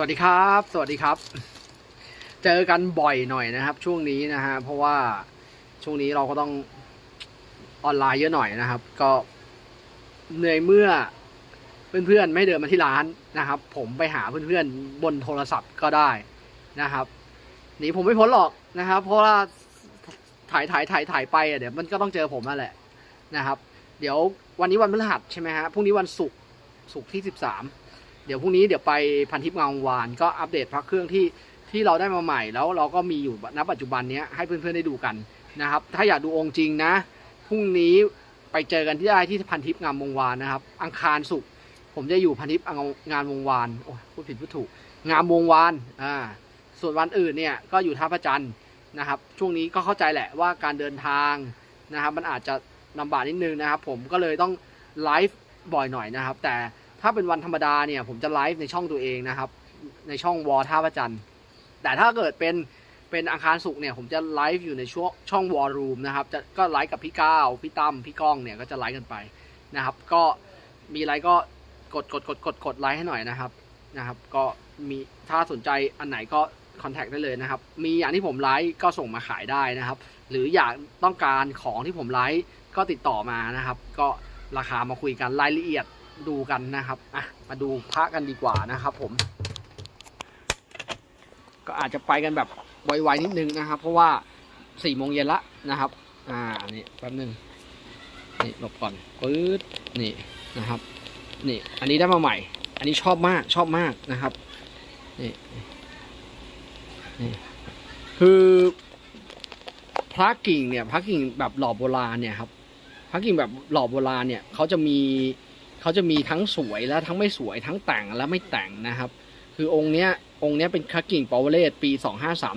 สวัสดีครับ สวัสดีครับ เจอกันบ่อยหน่อยนะครับ ช่วงนี้นะฮะเพราะว่าช่วงนี้เราก็ต้องออนไลน์เยอะหน่อยนะครับ ก็เหนื่อยเมื่อเพื่อนๆไม่เดินมาที่ร้านนะครับ ผมไปหาเพื่อนๆบนโทรศัพท์ก็ได้นะครับหนีผมไม่พ้นหรอกนะครับ เพราะว่าถ่ายถ่ายถ่ายถ่ายไปอะเดี๋ยวมันก็ต้องเจอผมนั่นแหละนะครับ เดี๋ยววันนี้วันพฤหัสใช่ไหมฮะพรุ่งนี้วันศุกร์ศุกร์ที่สิบสาม เดี๋ยวพรุ่งนี้เดี๋ยวไปพันทิพย์งาวาน ก็อัปเดตพระเครื่องที่ที่เราได้มาใหม่ แล้วเราก็มีอยู่ณปัจจุบันนี้ให้เพื่อนๆได้ดูกันนะครับ ถ้าอยากดูองค์จริงนะพรุ่งนี้ไปเจอกันที่ได้ที่พันทิพย์งามวงวานนะครับ อังคารศุกร์ผมจะอยู่พันทิพย์งานวงวานโอ้พูดผิดพูดถูก งามวงวานอ่าส่วนวันอื่นเนี่ยก็อยู่ท่าพระจันทร์นะครับ ช่วงนี้ก็เข้าใจแหละว่าการเดินทางนะครับ มันอาจจะลำบากนิดนึงนะครับ ผมก็เลยต้องไลฟ์บ่อยหน่อยนะครับ แต่ ถ้าเป็นวันธรรมดาเนี่ย ผมจะไลฟ์ในช่องตัวเองนะครับ ในช่องวอท่าพระจันทร์แต่ถ้าเกิดเป็นเป็นอังคารศุกร์เนี่ยผมจะไลฟ์อยู่ในช่วงช่องวอลรูมนะครับจะก็ไลฟ์กับพี่ก้าวพี่ตั้มพี่ก้องเนี่ยก็จะไลฟ์กันไปนะครับ ก็มีอะไรก็กดกดกดกดกดไลค์ให้หน่อยนะครับนะครับ ก็มีถ้าสนใจอันไหนก็คอนแทคได้เลยนะครับ มีอย่างที่ผมไลฟ์ก็ส่งมาขายได้นะครับ หรืออยากต้องการของที่ผมไลฟ์ก็ติดต่อมานะครับ ก็ราคามาคุยกันรายละเอียด ดูกันนะครับอะมาดูพระกันดีกว่านะครับ ผม ก็อาจจะไปกันแบบไวๆนิดนึงนะครับ เพราะว่าสี่โมงเย็นละนะครับ อ่านี่แป๊บนึงนี่หลบก่อนปื๊ดนี่นะครับ นี่ อันนี้ได้มาใหม่ อันนี้ชอบมากชอบมากนะครับนี่นี่คือพระกิ่งเนี่ยพระกิ่งแบบหล่อโบราณเนี่ยครับพระกิ่งแบบหล่อโบราณเนี่ยเขาจะมี เขาจะมีทั้งสวยและทั้งไม่สวยทั้งแต่งและไม่แต่งนะครับ คือองค์เนี้ยองค์เนี้ยเป็นพระกิ่งเปาวเลศปี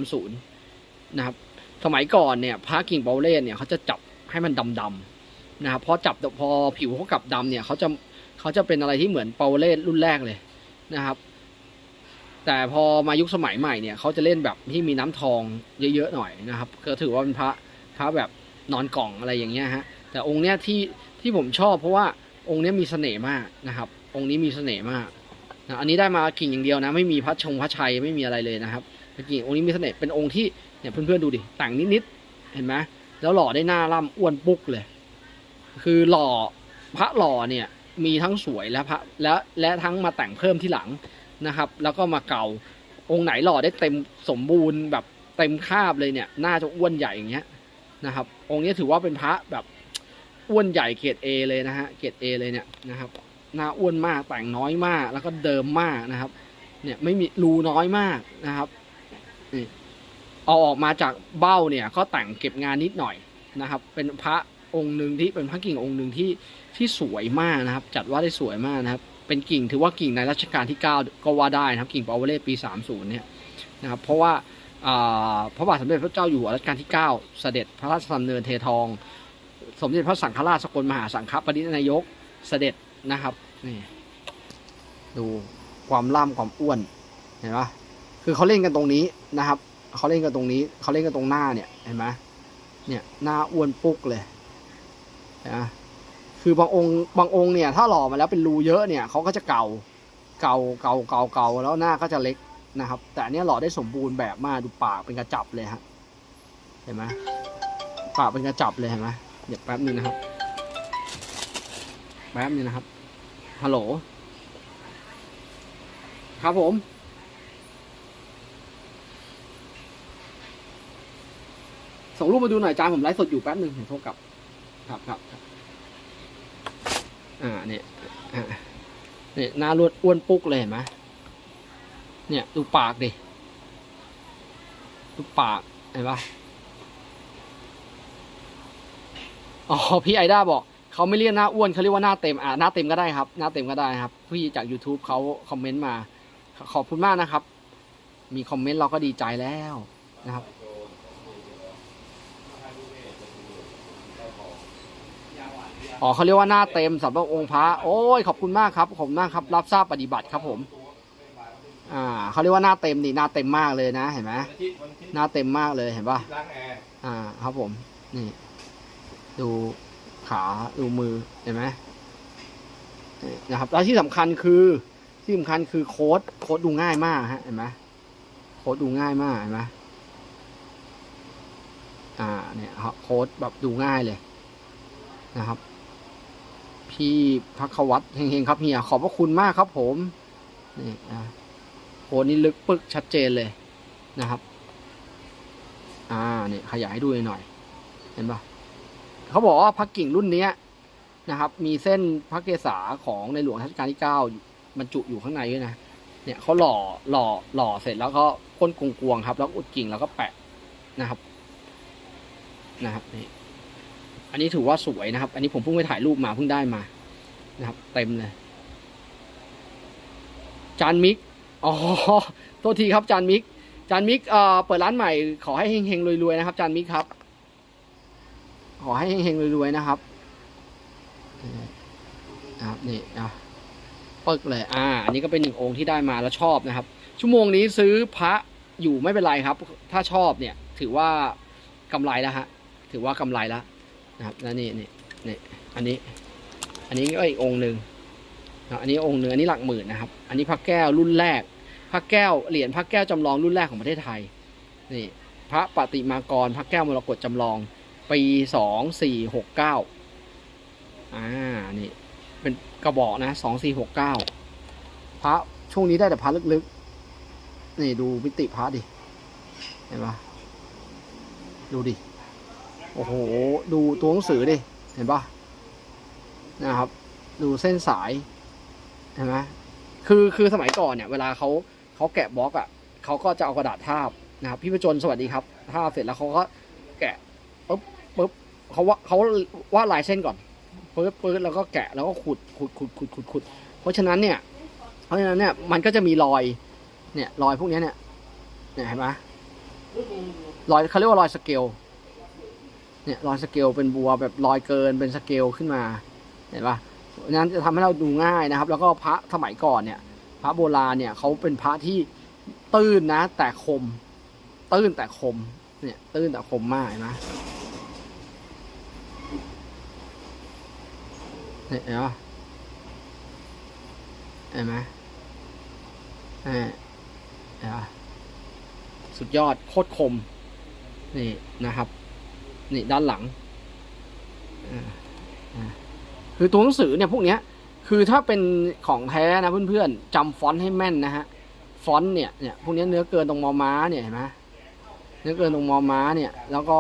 2530 นะครับ สมัยก่อนเนี่ยพระกิ่งเปาวเลศเนี่ยเขาจะจับให้มันดำๆนะครับพอจับพอผิวเขากลับดำเนี่ยเขาจะเขาจะเป็นอะไรที่เหมือนเปาวเลศรุ่นแรกเลยนะครับ แต่พอมายุคสมัยใหม่เนี่ยเขาจะเล่นแบบที่มีน้ำทองเยอะๆหน่อยนะครับก็ถือว่าเป็นพระพระแบบนอนกล่องอะไรอย่างเงี้ยฮะแต่องค์เนี้ยที่ที่ผมชอบเพราะว่า องค์นี้มีเสน่ห์มากนะครับ องค์นี้มีเสน่ห์มากนะอันนี้ได้มากิ่งอย่างเดียวนะ ไม่มีพระชงพระชัยไม่มีอะไรเลยนะครับกิ่งองค์นี้มีเสน่ห์เป็นองค์ที่เนี่ยเพื่อนๆดูดิแต่งนิดๆเห็นไหมแล้วหล่อได้หน้าล่ำอ้วนปุ๊กเลย คือหล่อพระหล่อเนี่ยมีทั้งสวยและพระและและทั้งมาแต่งเพิ่มที่หลังนะครับ แล้วก็มาเก่าองค์ไหนหล่อได้เต็มสมบูรณ์แบบเต็มคาบเลยเนี่ยหน่าจะอ้วนใหญ่อย่างเงี้ยนะครับ องค์นี้ถือว่าเป็นพระแบบ อ้วนใหญ่เกรดเอเลยนะฮะเกรดเอเลยเนี่ยนะครับหน้าอ้วนมากแต่งน้อยมาก แล้วก็เดิมมากนะครับ เนี่ยไม่มีรูน้อยมากนะครับนี่เอาออกมาจากเบ้าเนี่ยก็แต่งเก็บงานนิดหน่อยนะครับ เป็นพระองค์หนึ่งที่เป็นพระกิ่งองค์หนึ่งที่ที่สวยมากนะครับ จัดว่าได้สวยมากนะครับ เป็นกิ่งถือว่ากิ่งในรัชกาลที่ 9 ก็ว่าได้นะครับ กิ่งปาวเวเลปี 30 เนี่ยนะครับ เพราะว่าอ่าพระบาทสมเด็จพระเจ้าอยู่หัวรัชกาลที่ 9 เสด็จพระราชดำเนินเททอง สมเด็จพระสังฆราชสกลมหาสังฆปรินายกเสด็จนะครับนี่ดูความล่ำความอ้วนเห็นปะคือเขาเล่นกันตรงนี้นะครับเขาเล่นกันตรงนี้เขาเล่นกันตรงหน้าเนี่ยเห็นไหมเนี่ยหน้าอ้วนปุ๊กเลยนะคือบางองค์บางองค์เนี่ยถ้าหล่อมาแล้วเป็นรูเยอะเนี่ยเขาก็จะเก่าเก่าเก่าเก่าเก่าแล้วหน้าก็จะเล็กนะครับ แต่อันนี้หล่อได้สมบูรณ์แบบมากดูปากเป็นกระจับเลยฮะเห็นไหมปากเป็นกระจับเลยเห็นไหม เดี๋ยวแป๊บนึงนะครับ แป๊บนึงนะครับ ฮัลโหล ครับผม ส่งรูปมาดูหน่อยจานผมไลฟ์สดอยู่แป๊บนึงเดี๋ยวโทรกลับ ครับครับอ่าเนี่ยเนี่ยหน้ารวดอ้วนปุ๊กเลยเห็นไหมเนี่ย ดูปากดิ ดูปาก เห็นปะ อ๋อพี่ไอด้าบอกเขาไม่เรียกหน้าอ้วนเขาเรียกว่าหน้าเต็มอ่าหน้าเต็มก็ได้ครับ หน้าเต็มก็ได้ครับ พี่จาก YouTube เขาคอมเมนต์มา ขอบคุณมากนะครับ มีคอมเมนต์เราก็ดีใจแล้วนะครับอ๋อเขาเรียกว่าหน้าเต็มสำหรับองค์พระโอ้ยขอบคุณมากครับขอบคุณมากครับ รับทราบปฏิบัติครับผมอ่าเขาเรียกว่าหน้าเต็มนี่หน้าเต็มมากเลยนะ เห็นไหมหน้าเต็มมากเลยเห็นปะอ่า ครับผมนี่ ดูขาดูมือเห็นไหมนะครับ แล้วที่สำคัญคือที่สำคัญคือโค้ดโค้ดดูง่ายมากฮะเห็นไหมโค้ดดูง่ายมากเห็นไหมอ่าเนี่ยครับโค้ดแบบดูง่ายเลยนะครับ พี่พักวัตเฮงๆครับเฮียขอบพระคุณมากครับผมนี่อะโค้ดนี่ลึกปึกชัดเจนเลยนะครับ อ่าเนี่ยขยายให้ดูหน่อย เห็นปะ เขาบอกว่าพักกิ่งรุ่นเนี้ยนะครับ มีเส้นพระเกศาของในหลวงรัชกาลที่เก้าบรรจุอยู่ข้างในด้วยนะเนี่ยเขาหล่อหล่อหล่อเสร็จแล้วก็ก้นกวงๆครับ แล้วอุดกิ่งแล้วก็แปะนะครับ นะครับนี่อันนี้ถือว่าสวยนะครับ อันนี้ผมเพิ่งไปถ่ายรูปมาเพิ่งได้มานะครับ เต็มเลย จานมิกอ๋อโทษทีครับจานมิกจานมิกเอ่อเปิดร้านใหม่ขอให้เฮงๆรวยๆนะครับ จานมิกครับ ขอให้เฮงๆรวยๆนะครับนี่นะครับนี่อะปึกเลย อ่า อันนี้ก็เป็นหนึ่งองค์ที่ได้มาแล้วชอบนะครับ ชั่วโมงนี้ซื้อพระอยู่ไม่เป็นไรครับ ถ้าชอบเนี่ย ถือว่ากำไรแล้วฮะ ถือว่ากำไรแล้วนะครับ แล้วนี่นี่นี่อันนี้ อันนี้ก็อีกองค์หนึ่งนะอันนี้องค์หนึ่งอันนี้หลักหมื่นนะครับ อันนี้พระแก้วรุ่นแรก พระแก้วเหรียญพระแก้วจำลองรุ่นแรกของประเทศไทย นี่ พระปฏิมากร พระแก้วมรกตจำลอง ปีสองสี่หกเก้าอ่า นี่ เป็นกระบอกนะสองสี่หกเก้าพระช่วงนี้ได้แต่พระลึกๆ นี่ดูมิติพระดิ เห็นปะดูดิ โอ้โห ดูตัวหนังสือดิ เห็นปะนะครับ ดูเส้นสาย เห็นไหมคือคือสมัยก่อนเนี่ย เวลาเขาเขาแกะบล็อกอะเขาก็จะเอากระดาษทาบนะครับ พี่ประจนสวัสดีครับทาบเสร็จแล้วเขาก็แกะปุ๊บ เขาว่าเขาวาดลายเส้นก่อนปุ๊บปุ๊บแล้วก็แกะแล้วก็ขุดขุดขุดขุดขุดขุดเพราะฉะนั้นเนี่ย เพราะฉะนั้นเนี่ยมันก็จะมีรอย เนี่ยรอยพวกนี้เนี่ยเนี่ยเห็นไหมรอยเขาเรียกว่ารอยสเกลเนี่ยรอยสเกลเป็นบัวแบบรอยเกินเป็นสเกลขึ้นมาเห็นปะเพราะฉะนั้นจะทำให้เราดูง่ายนะครับ แล้วก็พระสมัยก่อนเนี่ย พระโบราณเนี่ยเขาเป็นพระที่ตื้นนะ แต่คม ตื้นแต่คม เนี่ย ตื้นแต่คมมากนไหม เนี่ยเห็นปะเห็นไหมเออเห็นปะสุดยอดโคตรคม นี่นะครับ นี่ด้านหลังคือตัวหนังสือเนี่ยพวกเนี้ย คือถ้าเป็นของแท้นะเพื่อนๆจำฟอนต์ให้แม่นนะฮะฟอนต์เนี่ยเนี่ยพวกเนี้ยเนื้อเกินตรงมอม้าเนี่ยเห็นไหมเนื้อเกินตรงมอม้าเนี่ย แล้วก็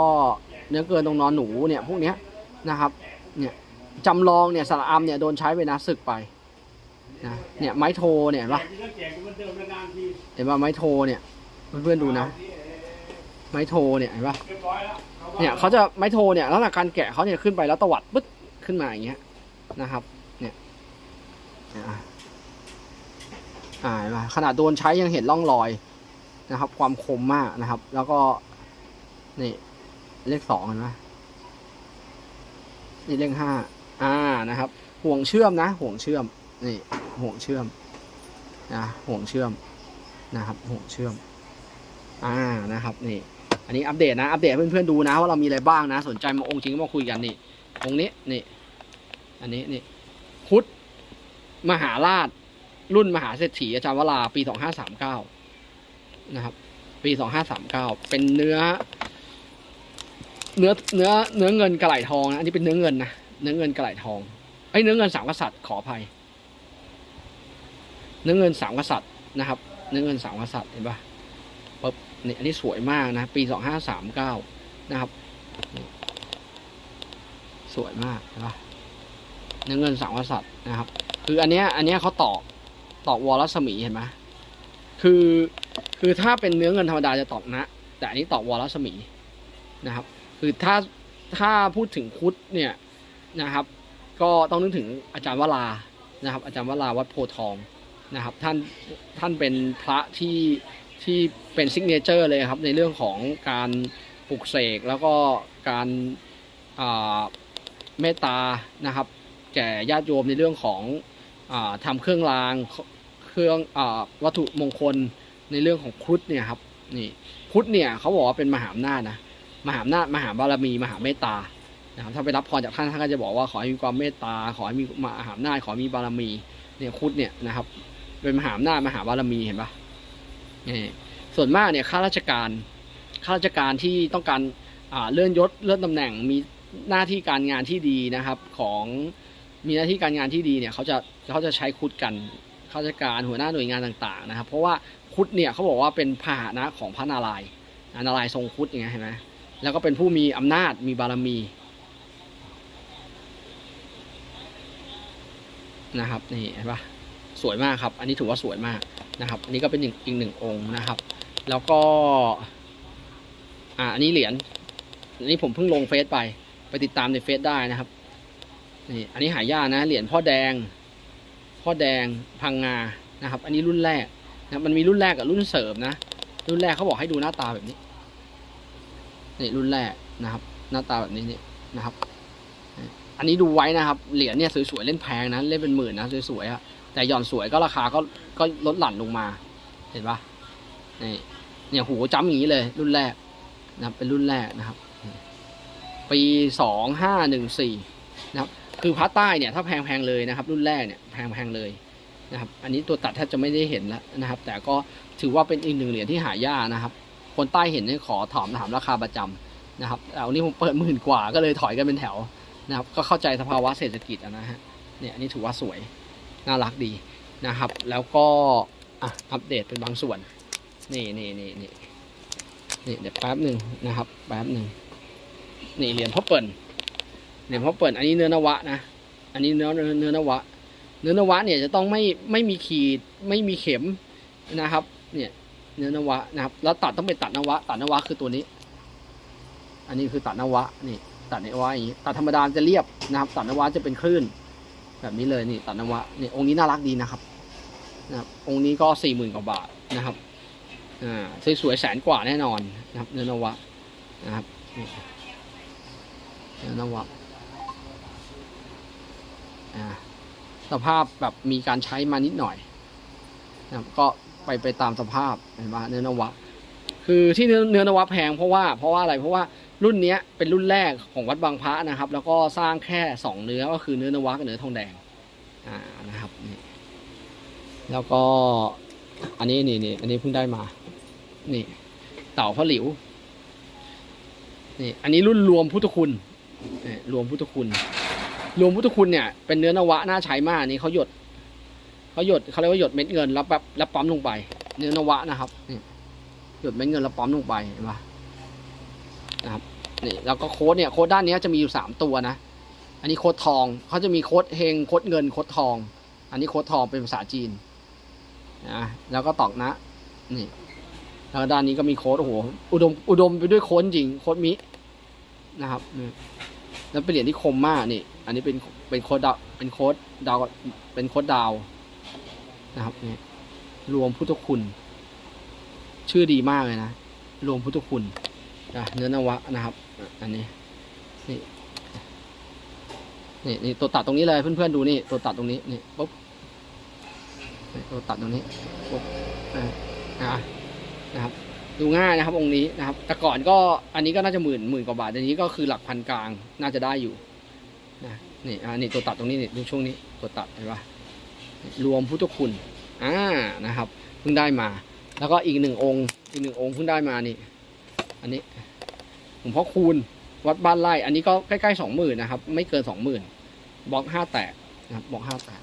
เนื้อเกินตรงนอนหนูเนี่ยพวกเนี้ยนะครับ เนี่ย จำลองเนี่ยสระอัมเนี่ยโดนใช้ไปนะศึกไปนะเนี่ยไม้โทเนี่ยเห็นปะเห็นปะไม้โทเนี่ยเพื่อนๆดูนะ ไม้โทเนี่ยเห็นปะเนี่ยเขาจะไม้โทเนี่ยแล้วหลักการแกะเขาเนี่ยขึ้นไปแล้วตวัดปึ๊ดขึ้นมาอย่างเงี้ยนะครับ เนี่ยอ่าอ่าเห็นปะขนาดโดนใช้ยังเห็นร่องรอยนะครับ ความคมมากนะครับ แล้วก็นี่เลขสองเห็นไหมนี่เลขห้า อ่านะครับ ห่วงเชื่อมนะ ห่วงเชื่อมนี่ห่วงเชื่อมนะห่วงเชื่อมนะครับ ห่วงเชื่อมอ่านะครับนี่ อันนี้อัปเดตนะอัปเดตเพื่อนๆดูนะว่าเรามีอะไรบ้างนะ สนใจมาองค์จริงก็มาคุยกันนี่องค์นี้นี่อันนี้นี่พุทธมหาราช รุ่นมหาเศรษฐีอาจารย์วราปีสองห้าสามเก้านะครับ ปีสองห้าสามเก้าเป็นเนื้อ เนื้อเนื้อเนื้อเงินกระไหลทองนะอันนี้เป็นเนื้อเงินนะ เนื้อเงินกระไหลทองไอ้ยเนื้อเงินสามกษัตริย์ขออภัย เนื้อเงินสามกษัตริย์นะครับ เนื้อเงินสามกษัตริย์เห็นปะปุ๊บนี่อันนี้สวยมากนะปีสองห้าสามเก้านะครับ สวยมากเห็นปะเนื้อเงินสามกษัตริย์นะครับ คืออันเนี้ยอันเนี้ยเขาตอกตอกวอลรัศมีเห็นไหมคือคือถ้าเป็นเนื้อเงินธรรมดาจะตอกนะ แต่อันนี้ตอกวอลรัศมีนะครับ คือถ้าถ้าพูดถึงคุดเนี่ย นะครับ ก็ต้องนึกถึงอาจารย์วรานะครับ อาจารย์วราวัดโพทองนะครับ ท่านท่านเป็นพระที่ที่เป็นซิกเนเจอร์เลยครับในเรื่องของการปลุกเสกแล้วก็การเมตตานะครับ แก่ญาติโยมในเรื่องของอาทำเครื่องรางเครื่องอวัตถุมงคลในเรื่องของครุฑเนี่ยครับนี่ครุฑเนี่ยเขาบอกว่าเป็นมหาอำนาจนะมหาอำนาจมหาบารมี มหาเมตตา นะครับถ้าไปรับพรจากท่านท่านก็จะบอกว่าขอให้มีความเมตตา ขอให้มีมหาอำนาจขอให้มีบารมีเนี่ยครุฑเนี่ยนะครับ เป็นมหาอำนาจมหาบารมีเห็นปะนี่ส่วนมากเนี่ยข้าราชการข้าราชการที่ต้องการเลื่อนยศเลื่อนตำแหน่งมีหน้าที่การงานที่ดีนะครับของมีหน้าที่การงานที่ดีเนี่ยเขาจะเขาจะใช้คุดกันข้าราชการหัวหน้าหน่วยงานต่างๆนะครับ เพราะว่าคุดเนี่ยเขาบอกว่าเป็นพาหนะของพระนารายณ์นารายณ์ทรงคุดอย่างเงี้ยเห็นไหมแล้วก็เป็นผู้มีอำนาจมีบารมี นะครับนี่เห็นปะสวยมากครับ อันนี้ถือว่าสวยมากนะครับ อันนี้ก็เป็นอีกหนึ่งองค์นะครับ แล้วก็ อ่าอันนี้เหรียญอันนี้ผมเพิ่งลงเฟซไป ไปติดตามในเฟซได้นะครับนี่อันนี้หายากนะเหรียญพ่อแดง พ่อแดงพังงานะครับ อันนี้รุ่นแรกนะมันมีรุ่นแรกกับรุ่นเสริมนะรุ่นแรกเขาบอกให้ดูหน้าตาแบบนี้นี่รุ่นแรกนะครับ หน้าตาแบบนี้นี่นะครับ อันนี้ดูไว้นะครับ เหรียญเนี่ยสวยๆเล่นแพงนะเล่นเป็นหมื่นนะสวยๆอะแต่หย่อนสวยก็ราคาก็ก็ลดหลั่นลงมา เห็นปะนี่เนี่ยหูจำอย่างนี้เลย รุ่นแรกนะครับเป็นรุ่นแรกนะครับ ปีสองห้าหนึ่งสี่นะครับ คือพระใต้เนี่ยถ้าแพงๆเลยนะครับ รุ่นแรกเนี่ยแพงๆเลยนะครับ อันนี้ตัวตัดแทบจะไม่ได้เห็นแล้วนะครับ แต่ก็ถือว่าเป็นอีกหนึ่งเหรียญที่หายากนะครับ คนใต้เห็นเนี่ยขอถามถามราคาประจำนะครับแต่วันนี้ผมเปิดหมื่นกว่าก็เลยถอยกันเป็นแถว นะครับ ก็เข้าใจสภาวะเศรษฐกิจนะฮะเนี่ยอันนี้ถือว่าสวยน่ารักดีนะครับ แล้วก็อะอัปเดตเป็นบางส่วน นี่นี่นี่นี่นี่เดี๋ยวแป๊บหนึ่งนะครับ แป๊บหนึ่งนี่เหรียญพ่อเปิ่นเหรียญพ่อเปิ่นอันนี้เนื้อนวะนะ อันนี้เนื้อเนื้อเนื้อนวะ เนื้อนวะเนี่ยจะต้องไม่ไม่มีขีดไม่มีเข็มนะครับ เนี่ยเนื้อนวะนะครับ แล้วตัดต้องเป็นตัดนวะ ตัดนวะคือตัวนี้ อันนี้คือตัดนวะนี่ ตัดนวะอย่างนี้ตัดธรรมดาจะเรียบนะครับ ตัดนวะจะเป็นคลื่น แบบนี้เลยนี่ตัดนวะนี่องค์นี้น่ารักดีนะครับนะครับ องค์นี้ก็สี่หมื่นกว่าบาทนะครับอ่าสวยๆแสนกว่าแน่นอนนะครับ เนื้อนวะนะครับเนื้อนวะอ่าสภาพแบบมีการใช้มานิดหน่อยนะครับก็ไปไปตามสภาพเห็นไหมเนื้อนวะ คือที่เนื้อเนื้อนวะแพงเพราะว่าเพราะว่าอะไรเพราะว่า รุ่นนี้เป็นรุ่นแรกของวัดบางพระนะครับ แล้วก็สร้างแค่สองเนื้อก็คือเนื้อนวะกับเนื้อทองแดงอ่านะครับนี่แล้วก็อันนี้นี่นี่อันนี้เพิ่งได้มา นี่ เต่าพระหลิวนี่อันนี้รุ่นรวมพุทธคุณนี่รวมพุทธคุณ รวมพุทธคุณเนี่ยเป็นเนื้อนวะน่าใช้มากนนี่เขาหยดเขาหยดเขาเรียกว่าหยดเม็ดเงินแล้วแบบแล้วปั๊มลงไป เนื้อนวะนะครับนี่หยดเม็ดเงินแล้วปั๊มลงไปเห็นปะนะครับ นี่แล้วก็โค้ดเนี่ยโค้ดด้านนี้จะมีอยู่สามตัวนะ อันนี้โค้ดทองเขาจะมีโค้ดเฮงโค้ดเงินโค้ดทอง อันนี้โค้ดทองเป็นภาษาจีนนะแล้วก็ตอกนะ นี่ แล้วด้านนี้ก็มีโค้ดโอ้โหอุดมอุดมไปด้วยโค้ดจริงโค้ดมินะครับนี่แล้วเป็นเหรียญที่คมมากนี่ อันนี้เป็นเป็นโค้ดดาวเป็นโค้ดดาวเป็นโค้ดดาวนะครับนี่รวมพุทธคุณ ชื่อดีมากเลยนะ รวมพุทธคุณน เนื้อนวะนะครับ อันนี้ นี่ นี่นี่ตัวตัดตรงนี้เลยเพื่อนๆดูนี่ตัวตัดตรงนี้นี่ปุ๊บตัวตัดตรงนี้ปุ๊บอ่านะครับ ดูง่ายนะครับองค์นี้นะครับ แต่ก่อนก็อันนี้ก็น่าจะหมื่นหมื่นกว่าบาทอันนี้ก็คือหลักพันกลางน่าจะได้อยู่นะนี่อ่านี่ตัวตัดตรงนี้นี่ดูช่วงนี้ตัวตัดเห็นปะรวมพุทธคุณอ่านะครับเพิ่งได้มา แล้วก็อีกหนึ่งองค์ อีกหนึ่งองค์เพิ่งได้มานี่ อันนี้หลวงพ่อคูณวัดบ้านไร่ อันนี้ก็ใกล้ๆสองหมื่นนะครับ ไม่เกินสองหมื่นบล็อกห้าแตกนะครับบล็อกห้าแตก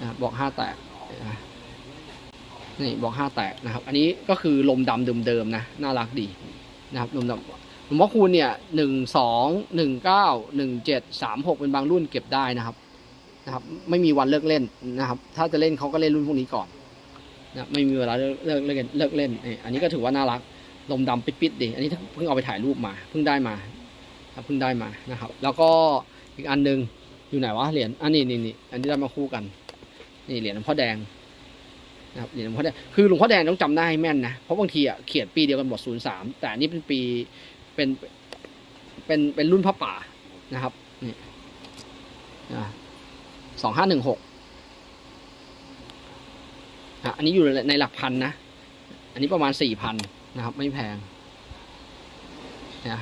นะครับบล็อกห้าแตกนะนี่บล็อกห้าแตกนะครับ อันนี้ก็คือลมดำเดิมๆนะน่ารักดีนะครับลมดำหลวงพ่อคูณเนี่ยหนึ่งสองหนึ่งเก้าหนึ่งเจ็ดสามหกเป็นบางรุ่นเก็บได้นะครับนะครับ ไม่มีวันเลิกเล่นนะครับ ถ้าจะเล่นเขาก็เล่นรุ่นพวกนี้ก่อนนะไม่มีเวลาเลิกเลิกเลิกเลิกเล่นอันนี้ก็ถือว่าน่ารัก ลมดำปิดๆดิอันนี้เพิ่งเอาไปถ่ายรูปมาเพิ่งได้มาเพิ่งได้มานะครับ แล้วก็อีกอันหนึงอยู่ไหนวะเหรียญอันนี้นี่นี่อันนี้ได้มาคู่กัน นี่เหรียญหลวงพ่อแดงนะครับเหรียญหลวงพ่อแดงคือหลวงพ่อแดงต้องจำได้ให้แม่นนะเพราะบางทีอะเขียนปีเดียวกันหมดศูนย์สามแต่อันนี้เป็นปีเป็นเป็นเป็นรุ่นพระป่านะครับนี่สองห้าหนึ่งหกอันนี้อยู่ในหลักพันนะ อันนี้ประมาณสี่พัน นะครับ ไม่แพงนะ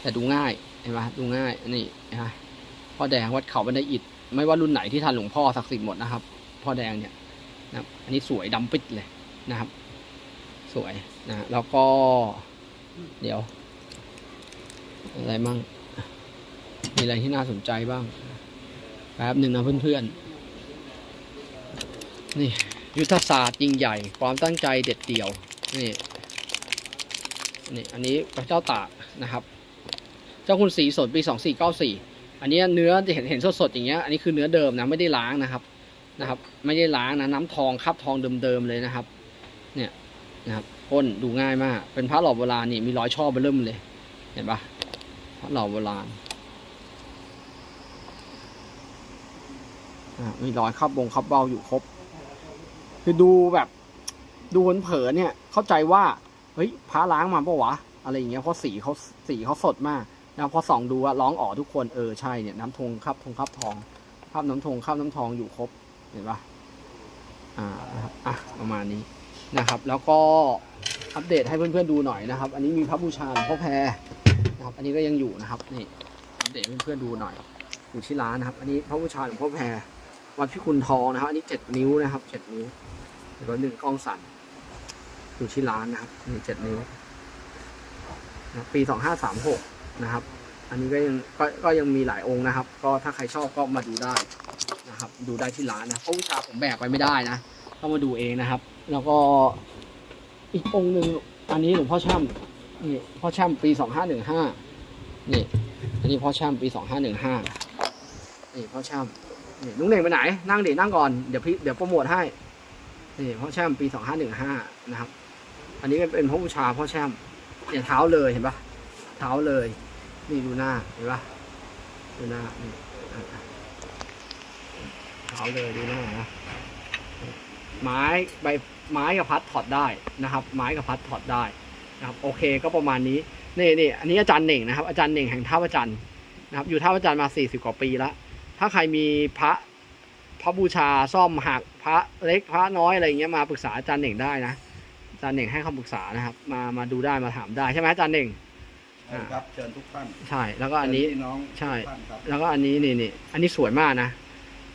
แต่ดูง่ายเห็นไหมดูง่ายนี่นะพ่อแดงวัดเขาบันไดอิฐไม่ว่ารุ่นไหนที่ทันหลวงพ่อศักดิ์สิทธิ์หมดนะครับ พ่อแดงเนี่ยนะอันนี้สวยดำปิดเลยนะครับ สวยนะแล้วก็ เดี๋ยว อะไรมั่งมีอะไรที่น่าสนใจบ้างแป๊บหนึ่งนะเพื่อนๆนี่ ยุทธศาสตร์ยิ่งใหญ่ ความตั้งใจเด็ดเดี่ยวนี่ นี่อันนี้พระเจ้าตากนะครับ เจ้าคุณสีสดปีสองสี่เก้าสี่อันนี้เนื้อจะเห็นเห็นสดๆอย่างเงี้ยอันนี้คือเนื้อเดิมนะไม่ได้ล้างนะครับนะครับ ไม่ได้ล้างนะน้ำทองคับทองเดิมๆเลยนะครับ เนี่ยนะครับก้นดูง่ายมาก เป็นพระหล่อโบราณนี่มีรอยช่อเบอร์เริ่มเลย เห็นปะพระหล่อโบราณอะมีรอยคับบงคับเบาอยู่ครบ คือดูแบบ ดูเผินเนี่ยเข้าใจว่า เฮ้ยพระล้างมาปะวะอะไรอย่างเงี้ยเพราะสีเขาสีเขาสดมากนะพอส่องดูอะร้องอ๋อทุกคนเออใช่เนี่ยน้ำทงครับทงครับทองภาพน้ำทงครับน้ำทองอยู่ครบเห็นปะอ่าครับอะประมาณนี้นะครับ แล้วก็อัปเดตให้เพื่อนๆดูหน่อยนะครับ อันนี้มีพระบูชาหลวงพ่อแพรนะครับ อันนี้ก็ยังอยู่นะครับนี่อัปเดตเพื่อนๆดูหน่อยอยู่ที่ร้านนะครับ อันนี้พระบูชาหลวงพ่อแพรวัดพิคุณทองนะครับ อันนี้เจ็ดนิ้วนะครับเจ็ดนิ้วแล้วหนึ่งกล้องสั่น อยู่ที่ร้านนะครับนี่เจ็ดนิ้วนะปีสองห้าสามหกนะครับ อันนี้ก็ยังก็ก็ยังมีหลายองค์นะครับ ก็ถ้าใครชอบก็มาดูได้นะครับ ดูได้ที่ร้านนะเพราะวิชาผมแบกไปไม่ได้นะต้องมาดูเองนะครับ แล้วก็อีกองค์หนึ่งอันนี้หลวงพ่อช่ำนี่พ่อช่ำปีสองห้าหนึ่งห้านี่อันนี้พ่อช่ำปีสองห้าหนึ่งห้านี่พ่อช่ำนี่ลุงเน่งไปไหน นั่งดินั่งก่อนเดี๋ยวพี่เดี๋ยวโปรโมทให้นี่พ่อแช่มปีสองห้าหนึ่งห้านะครับ อันนี้เป็นพ่อบูชาพ่อแช่มเนี่ยเท้าเลยเห็นปะเท้าเลย นี่ดูหน้าเห็นปะดูหน้านี่เท้าเลยดูหน้านะไม้ใบไม้กับพัดถอดได้นะครับ ไม้กับพัดถอดได้นะครับ โอเคก็ประมาณนี้นี่นี่อันนี้อาจารย์เหน่งนะครับ อาจารย์เหน่งแห่งท่าประจันทร์นะครับ อยู่ท่าประจันทร์มาสี่สิบกว่าปีแล้วถ้าใครมีพระพระบูชาซ่อมหักพระเล็กพระน้อยอะไรเงี้ยมาปรึกษาอาจารย์เหน่งได้นะ จารย์เหน่งให้คำปรึกษานะครับ มามาดูได้มาถามได้ใช่ไหมอาจารย์เหน่งใช่ครับเชิญทุกท่านใช่แล้วก็อันนี้เชิญพี่น้องใช่ทุกท่านครับแล้วก็อันนี้นี่นี่อันนี้สวยมากนะ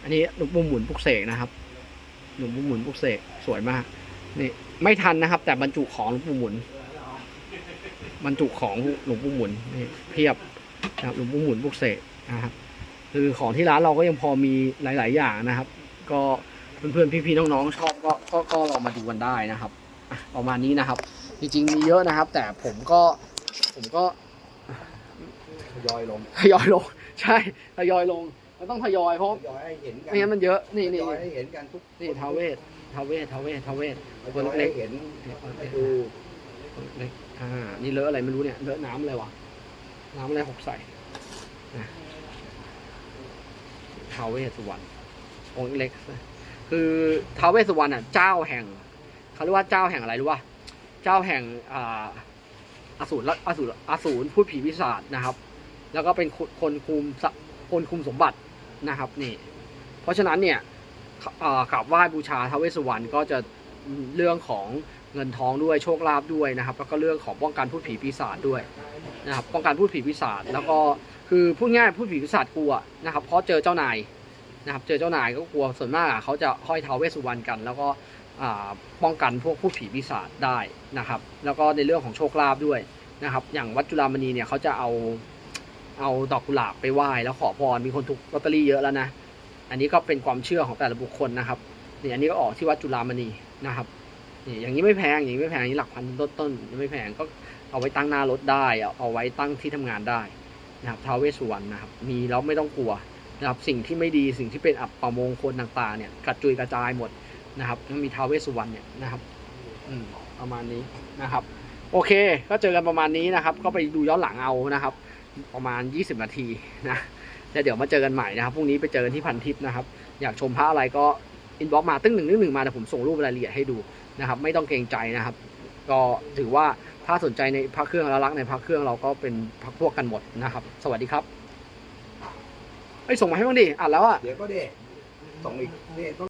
อันนี้หลวงปู่หมุนปลุกเสกนะครับหลวงปู่หมุนปลุกเสกสวยมากนี่ไม่ทันนะครับ แต่บรรจุของหลวงปู่หมุน บรรจุของหลวงปู่หมุนนี่เพียบนะครับหลวงปู่หมุนปลุกเสกนะครับคือของที่ร้านเราก็ยังพอมีหลาย ๆ อย่างนะครับ ก็เพื่อนๆพี่ๆน้องๆชอบก็ก็ก็ลองมาดูกันได้นะครับอะ ประมาณนี้นะครับ จริงๆมีเยอะนะครับ แต่ผมก็ผมก็ทยอยลงทยอยลง ใช่ทยอยลงมันต้องทยอยเพราะทยอยให้เห็นกันไม่งั้นมันเยอะนี่ทนี่ยอยให้เห็นกันทุกนี่ทาวเวศทาวเวศทาวเวศทาวเวศทตัวยอยเล็ให้กเห็นๆให้ดูเล็กอ่านี่เลอะอะไรไม่รู้เนี่ยเลอะน้ำอะไรวะน้ำอะไรหกใส่นะทาวเวสสุวรรณองค์เล็กๆคือทาวเวสสุวรรณอะเจ้าแห่ง เขาเรียกว่าเจ้าแห่งอะไรรู้ป่ะเจ้าแห่งอสูรละอสูรอสูรพูดผีวิสาจนะครับ แล้วก็เป็นคนคุมคนคุมสมบัตินะครับนี่ เพราะฉะนั้นเนี่ยอ่ากราบไหว้บูชาทาเวสุวรรณก็จะเรื่องของเงินทองด้วยโชคลาภด้วยนะครับ แล้วก็เรื่องของป้องกันพูดผีปีศาจด้วยนะครับ ป้องกันพูดผีปีศาจแล้วก็คือพูดง่ายพูดผีปีศาจกลัวนะครับเพราะเจอเจ้านายนะครับ เจอเจ้านายก็กลัวส่วนมากอะเขาจะห้อยทาเวสุวรรณกัน แล้วก็ ป้องกันพวกพูดผีปีศาจได้นะครับ แล้วก็ในเรื่องของโชคลาภด้วยนะครับ อย่างวัดจุฬามณีเนี่ยเขาจะเอาเอาดอกกุหลาบไปไหว้แล้วขอพรมีคนถูกลอตเตอรี่เยอะแล้วนะ อันนี้ก็เป็นความเชื่อของแต่ละบุคคลนะครับนี่อันนี้ก็ออกที่วัดจุฬามณีนะครับนี่อย่างนี้ไม่แพงอย่างนี้ไม่แพงอย่างนี้หลักพันต้นต้นไม่แพงก็เอาไว้ตั้งหน้ารถได้เอาไว้ตั้งที่ทำงานได้นะครับท้าวเวสสุวรรณนะครับ มีแล้วไม่ต้องกลัวนะครับสิ่งที่ไม่ดีสิ่งที่เป็นอับประมงคลต่างๆเนี่ยกระจุยกระจายหมด นะครับแล้วมีท้าวเวสสุวรรณเนี่ยนะครับอืมประมาณนี้นะครับ โอเค ก็เจอกันประมาณนี้นะครับ ก็ไปดูย้อนหลังเอานะครับ ประมาณ 20 นาทีนะแล้วเดี๋ยวมาเจอกันใหม่นะครับพรุ่งนี้ไปเจอกันที่พันทิปนะครับ อยากชมพระอะไรก็อินบ็อกมาตึ้งหนึ่งตึ้งหนึ่งมาเดี๋ยวผมส่งรูปรายละเอียดให้ดูนะครับ ไม่ต้องเกรงใจนะครับ ก็ถือว่าถ้าสนใจในพระเครื่องและรักในพระเครื่องเราก็เป็นพักพวกกันหมดนะครับ สวัสดีครับเอ้ส่งมาให้บ้างดิอ่านแล้วอะเดี๋ยวก็เด้ส่งอีกนี่